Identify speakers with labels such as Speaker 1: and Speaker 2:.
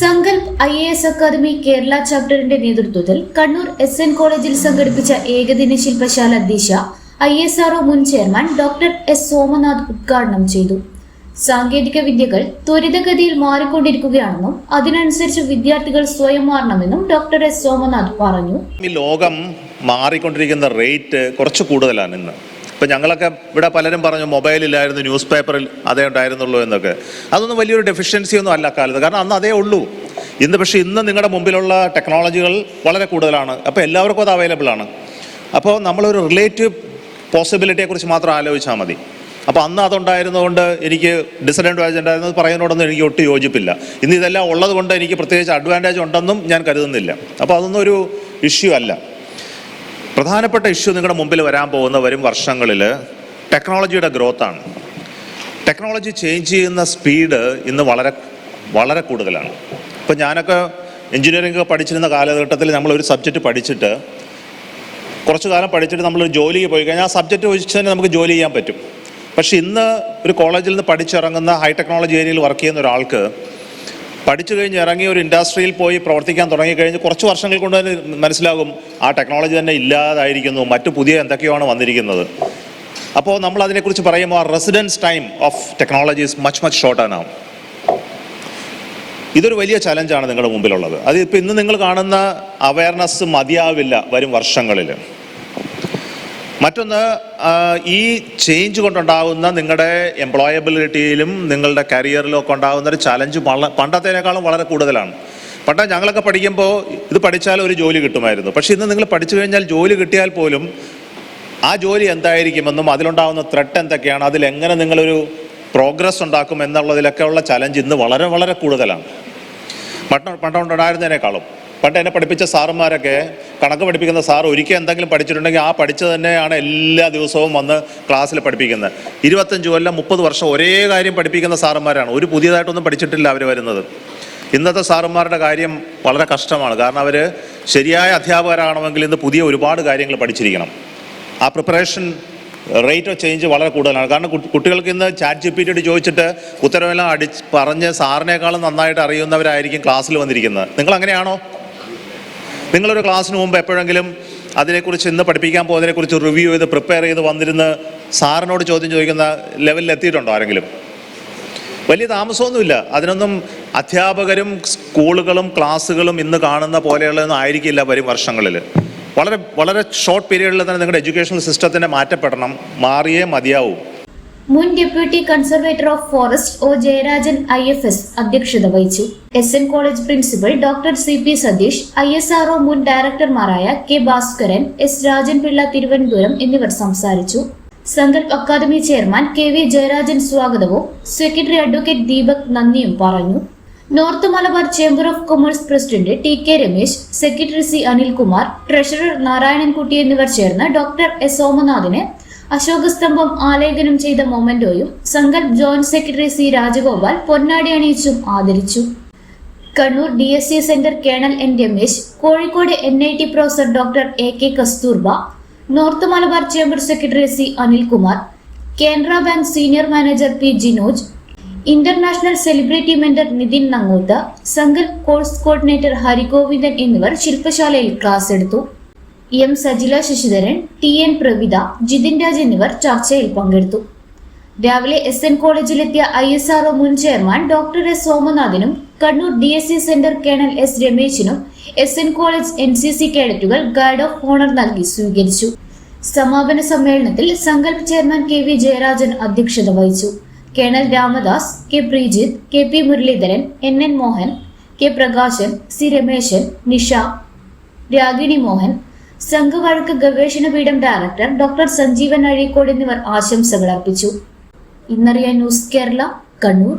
Speaker 1: Sankalp I A S academy Kerala ചാപ്റ്ററിന്റെ നേതൃത്വത്തിൽ Kannur S N കോളേജിൽ സംഘടിപ്പിച്ച ഏകദിന ശില്പശാല Disha I S R O മുൻ ചെയർമാൻ ഡോക്ടർ എസ് സോമനാഥ് ഉദ്ഘാടനം ചെയ്തു. സാങ്കേതിക വിദ്യകൾ ത്വരിതഗതിയിൽ മാറിക്കൊണ്ടിരിക്കുകയാണെന്നും അതിനനുസരിച്ച് വിദ്യാർത്ഥികൾ സ്വയം മാറണമെന്നും ഡോക്ടർ എസ് സോമനാഥ് പറഞ്ഞു.
Speaker 2: ലോകം മാറിക്കൊണ്ടിരിക്കുന്ന റേറ്റ് കുറച്ച് കൂടുതലാണ് ഇന്ന്. ഇപ്പം ഞങ്ങളൊക്കെ ഇവിടെ പലരും പറഞ്ഞു മൊബൈലില്ലായിരുന്നു ന്യൂസ് പേപ്പറിൽ അതേ ഉണ്ടായിരുന്നുള്ളൂ എന്നൊക്കെ. അതൊന്നും വലിയൊരു ഡെഫിഷ്യൻസി ഒന്നും അല്ല കാലത്ത്. കാരണം അന്ന് അതേ ഉള്ളൂ. ഇന്ന് പക്ഷേ ഇന്ന് നിങ്ങളുടെ മുമ്പിലുള്ള ടെക്നോളജികൾ വളരെ കൂടുതലാണ്. അപ്പോൾ എല്ലാവർക്കും അത് അവൈലബിൾ ആണ്. അപ്പോൾ നമ്മളൊരു റിലേറ്റീവ് പോസിബിലിറ്റിയെക്കുറിച്ച് മാത്രം ആലോചിച്ചാൽ മതി. അപ്പോൾ അന്ന് അതുണ്ടായിരുന്നതുകൊണ്ട് എനിക്ക് ഡിസഡ്വാന്റേജ് ഉണ്ടായിരുന്നത് പറയുന്നതോടൊന്നും എനിക്ക് ഒട്ടും യോജിപ്പില്ല. ഇന്ന് ഇതെല്ലാം ഉള്ളതുകൊണ്ട് എനിക്ക് പ്രത്യേകിച്ച് അഡ്വാന്റേജ് ഉണ്ടെന്നും ഞാൻ കരുതുന്നില്ല. അപ്പോൾ അതൊന്നും ഒരു ഇഷ്യൂ അല്ല. പ്രധാനപ്പെട്ട ഇഷ്യൂ നിങ്ങളുടെ മുമ്പിൽ വരാൻ പോകുന്ന വരും വർഷങ്ങളിൽ ടെക്നോളജിയുടെ ഗ്രോത്താണ്. ടെക്നോളജി ചേഞ്ച് ചെയ്യുന്ന സ്പീഡ് ഇന്ന് വളരെ വളരെ കൂടുതലാണ്. ഇപ്പം ഞാനൊക്കെ എഞ്ചിനീയറിംഗ് ഒക്കെ പഠിച്ചിരുന്ന കാലഘട്ടത്തിൽ നമ്മളൊരു സബ്ജക്റ്റ് പഠിച്ചിട്ട് കുറച്ച് കാലം പഠിച്ചിട്ട് നമ്മളൊരു ജോലിക്ക് പോയി കഴിഞ്ഞാൽ ആ സബ്ജക്റ്റ് വെച്ച് തന്നെ നമുക്ക് ജോലി ചെയ്യാൻ പറ്റും. പക്ഷേ ഇന്ന് ഒരു കോളേജിൽ നിന്ന് പഠിച്ചിറങ്ങുന്ന ഹൈ ടെക്നോളജി ഏരിയയിൽ വർക്ക് ചെയ്യുന്ന ഒരാൾക്ക് പഠിച്ചു കഴിഞ്ഞ് ഇറങ്ങി ഒരു ഇൻഡസ്ട്രിയിൽ പോയി പ്രവർത്തിക്കാൻ തുടങ്ങിക്കഴിഞ്ഞ് കുറച്ച് വർഷങ്ങൾ കൊണ്ട് തന്നെ മനസ്സിലാകും ആ ടെക്നോളജി തന്നെ ഇല്ലാതായിരിക്കുന്നു മറ്റു പുതിയ എന്തൊക്കെയാണ് വന്നിരിക്കുന്നത്. അപ്പോൾ നമ്മൾ അതിനെക്കുറിച്ച് പറയുമ്പോൾ ആ residence time of technology is much much short ആനാവും ഇതൊരു വലിയ ചലഞ്ചാണ് നിങ്ങളുടെ മുമ്പിലുള്ളത്. അത് ഇപ്പം ഇന്ന് നിങ്ങൾ കാണുന്ന അവയർനെസ് മതിയാവില്ല വരും വർഷങ്ങളിൽ. മറ്റൊന്ന് ഈ ചേഞ്ച് കൊണ്ടുണ്ടാകുന്ന നിങ്ങളുടെ എംപ്ലോയബിലിറ്റിയിലും നിങ്ങളുടെ കരിയറിലും ഒക്കെ ഉണ്ടാകുന്ന ഒരു ചലഞ്ച് പണ്ടത്തേനേക്കാളും വളരെ കൂടുതലാണ്. പണ്ട് ഞങ്ങളൊക്കെ പഠിക്കുമ്പോൾ ഇത് പഠിച്ചാൽ ഒരു ജോലി കിട്ടുമായിരുന്നു. പക്ഷേ ഇന്ന് നിങ്ങൾ പഠിച്ചു കഴിഞ്ഞാൽ ജോലി കിട്ടിയാൽ പോലും ആ ജോലി എന്തായിരിക്കുമെന്നും അതിലുണ്ടാകുന്ന ത്രെട്ട് എന്തൊക്കെയാണ് അതിലെങ്ങനെ നിങ്ങളൊരു പ്രോഗ്രസ് ഉണ്ടാക്കും എന്നുള്ളതിലൊക്കെയുള്ള ചലഞ്ച് ഇന്ന് വളരെ വളരെ കൂടുതലാണ്. പണ്ട് പണ്ടുണ്ടായിരുന്നതിനേക്കാളും. പണ്ട് എന്നെ പഠിപ്പിച്ച സാറുമാരൊക്കെ കണക്ക് പഠിപ്പിക്കുന്ന സാർ ഒരിക്കൽ എന്തെങ്കിലും പഠിച്ചിട്ടുണ്ടെങ്കിൽ ആ പഠിച്ചത് തന്നെയാണ് എല്ലാ ദിവസവും വന്ന് ക്ലാസ്സിൽ പഠിപ്പിക്കുന്നത്. ഇരുപത്തഞ്ച് കൊല്ലം മുപ്പത് വർഷം ഒരേ കാര്യം പഠിപ്പിക്കുന്ന സാറുമാരാണ്. ഒരു പുതിയതായിട്ടൊന്നും പഠിച്ചിട്ടില്ല അവർ വരുന്നത്. ഇന്നത്തെ സാറുമാരുടെ കാര്യം വളരെ കഷ്ടമാണ്. കാരണം അവർ ശരിയായ അധ്യാപകരാകണമെങ്കിൽ ഇന്ന് പുതിയ ഒരുപാട് കാര്യങ്ങൾ പഠിച്ചിരിക്കണം. ആ പ്രിപ്പറേഷൻ റേറ്റ് ഓഫ് ചേഞ്ച് വളരെ കൂടുതലാണ്. കാരണം കുട്ടികൾക്ക് ഇന്ന് ചാറ്റ് ജി പി ടി ചോദിച്ചിട്ട് ഉത്തരവെല്ലാം അടിച്ച് പറഞ്ഞ് സാറിനേക്കാളും നന്നായിട്ട് അറിയുന്നവരായിരിക്കും ക്ലാസ്സിൽ വന്നിരിക്കുന്നത്. നിങ്ങൾ അങ്ങനെയാണോ നിങ്ങളൊരു ക്ലാസ്സിന് മുമ്പ് എപ്പോഴെങ്കിലും അതിനെക്കുറിച്ച് ഇന്ന് പഠിപ്പിക്കാൻ പോകുന്നതിനെക്കുറിച്ച് റിവ്യൂ ചെയ്ത് പ്രിപ്പയർ ചെയ്ത് വന്നിരുന്ന് സാറിനോട് ചോദ്യം ചോദിക്കുന്ന ലെവലിൽ എത്തിയിട്ടുണ്ടോ ആരെങ്കിലും? വലിയ താമസമൊന്നുമില്ല. അതിനൊന്നും അധ്യാപകരും സ്കൂളുകളും ക്ലാസ്സുകളും ഇന്ന് കാണുന്ന പോലെയുള്ളതൊന്നും ആയിരിക്കില്ല വരും വർഷങ്ങളിൽ. വളരെ വളരെ ഷോർട്ട് പീരീഡിൽ തന്നെ നിങ്ങളുടെ എഡ്യൂക്കേഷണൽ സിസ്റ്റത്തിനെ മാറ്റപ്പെടണം. മാറിയേ മതിയാവൂ.
Speaker 1: മുൻ deputy conservator of forest O Jayarajan I F S അധ്യക്ഷത വഹിച്ചു. S N college principal doctor C P Satheesh I S R O മുൻ ഡയറക്ടർമാരായ കെ ഭാസ്കരൻ എസ് രാജൻ പിള്ള തിരുവനന്തപുരം എന്നിവർ സംസാരിച്ചു. Sankalp academy chairman K V Jayarajan സ്വാഗതവും സെക്രട്ടറി അഡ്വക്കേറ്റ് ദീപക് നന്ദിയും പറഞ്ഞു. North Malabar chamber of commerce president T K Ramesh secretary C Anilkumar treasurer Narayanankutty എന്നിവർ ചേർന്ന് doctor S സോമനാഥിന് അശോകസ്തംഭം ആലേഖനം ചെയ്ത മൊമെന്റോയും സംഘം ജോയിന്റ് സെക്രട്ടറി സി രാജഗോപാൽ പൊന്നാടി അണിയിച്ചും ആദരിച്ചു. Kannur D S C centre colonel N Ramesh Kozhikode N I T professor doctor A K Kasturba north Malabar chamber secretary C Anilkumar കേന്ദ്ര bank senior manager P Jinoj international celebrity mentor Nithin Nangoth സംഘം course coordinator Harigovindan എന്നിവർ ശില്പശാലയിൽ class എടുത്തു. M Sajila Sasidharan T N Pravitha Jithin Raj എന്നിവർ ചർച്ചയിൽ പങ്കെടുത്തു. രാവിലെ S N കോളേജിലെത്തിയ ഐ എസ് ആർഒ മുൻ chairman doctor S. സോമനാഥിനും Kannur D S C centre colonel S. രമേശിനും S. N college N. C. C കേഡറ്റുകൾ guard of honour നൽകി സ്വീകരിച്ചു. സമാപന സമ്മേളനത്തിൽ Sankalp chairman K V Jayarajan അധ്യക്ഷത വഹിച്ചു. Colonel Ramadas K Preejith K P Muraleedharan N. N Mohan K Prakashan C. Rameshan Nisha Ragini Mohan സംഘവഴക്ക് ഗവേഷണ പീഠം director doctor Sanjeevan Azhikode എന്നിവർ ആശംസകൾ അർപ്പിച്ചു. ഇന്നറിയ ന്യൂസ് കേരള കണ്ണൂർ.